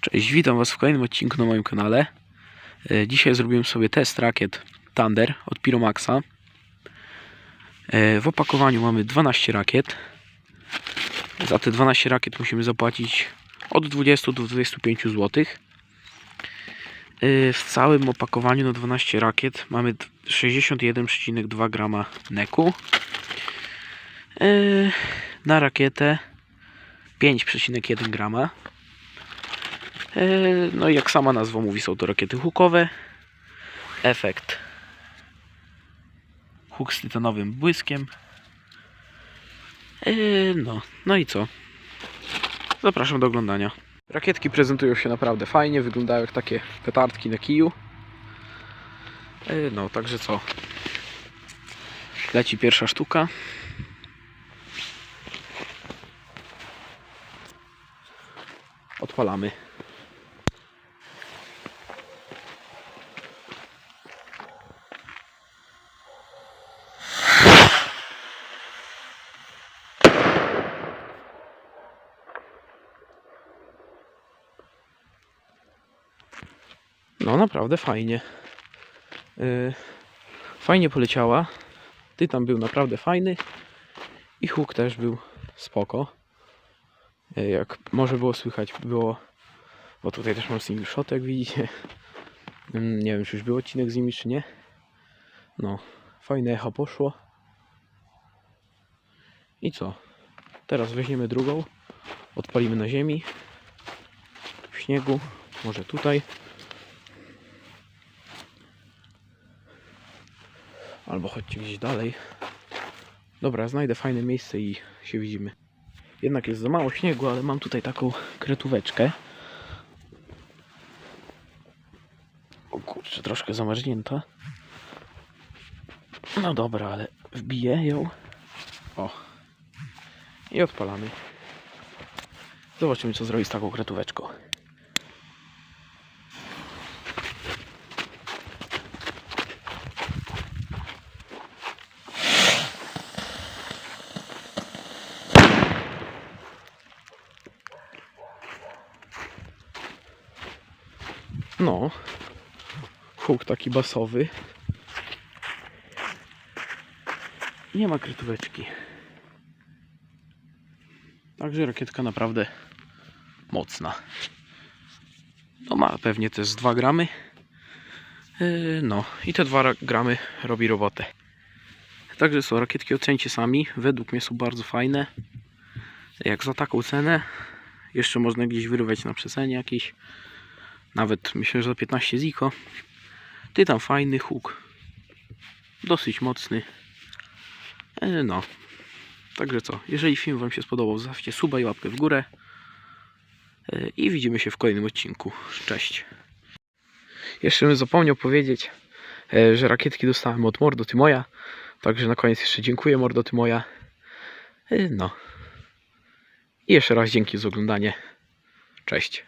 Cześć, witam Was w kolejnym odcinku na moim kanale. E, Dzisiaj zrobiłem sobie test rakiet Thunder od Pyromaxa. E, W opakowaniu mamy 12 rakiet. Za te 12 rakiet musimy zapłacić od 20 do 25 zł. E, W całym opakowaniu na 12 rakiet mamy 61,2 grama neku. Na rakietę 5,1 grama. E, No i jak sama nazwa mówi, są to rakiety hukowe. Efekt. Huk z tytanowym błyskiem. E, No, no i co? Zapraszam do oglądania. Rakietki prezentują się naprawdę fajnie, wyglądają jak takie petardki na kiju. E, No, także co? Leci pierwsza sztuka. Odpalamy. No naprawdę fajnie. Yy, fajnie poleciała. Tytan był naprawdę fajny. I huk też był spoko. Yy, jak może było słychać, było. Bo tutaj też mam single shot, jak widzicie. Mm, Nie wiem, czy już był odcinek z nimi, czy nie. No, fajne echo poszło. I co? Teraz weźmiemy drugą. Odpalimy na ziemi. W śniegu. Może tutaj. Albo chodźcie gdzieś dalej. Dobra, znajdę fajne miejsce i się widzimy. Jednak jest za mało śniegu, ale mam tutaj taką kretóweczkę. O kurczę, troszkę zamarznięta. No dobra, ale wbiję ją. O. I odpalamy. Zobaczymy, co zrobić z taką kretóweczką. No. Huk taki basowy. Nie ma krytóweczki. Także rakietka naprawdę mocna. No ma pewnie też 2 gramy. Yy, No i te 2 ra- gramy robi robotę. Także są rakietki ocencie sami. Według mnie są bardzo fajne. Jak za taką cenę jeszcze można gdzieś wyrwać na przesenie jakieś. Nawet myślę, że za 15 ziko. Tytan fajny, huk. Dosyć mocny. E, No. Także co, jeżeli film Wam się spodobał, zostawcie suba i łapkę w górę. E, I widzimy się w kolejnym odcinku. Cześć. Jeszcze bym zapomniał powiedzieć, e, że rakietki dostałem od Mordo Tymoja. Także na koniec jeszcze dziękuję Mordo Tymoja. E, No. I jeszcze raz dzięki za oglądanie. Cześć.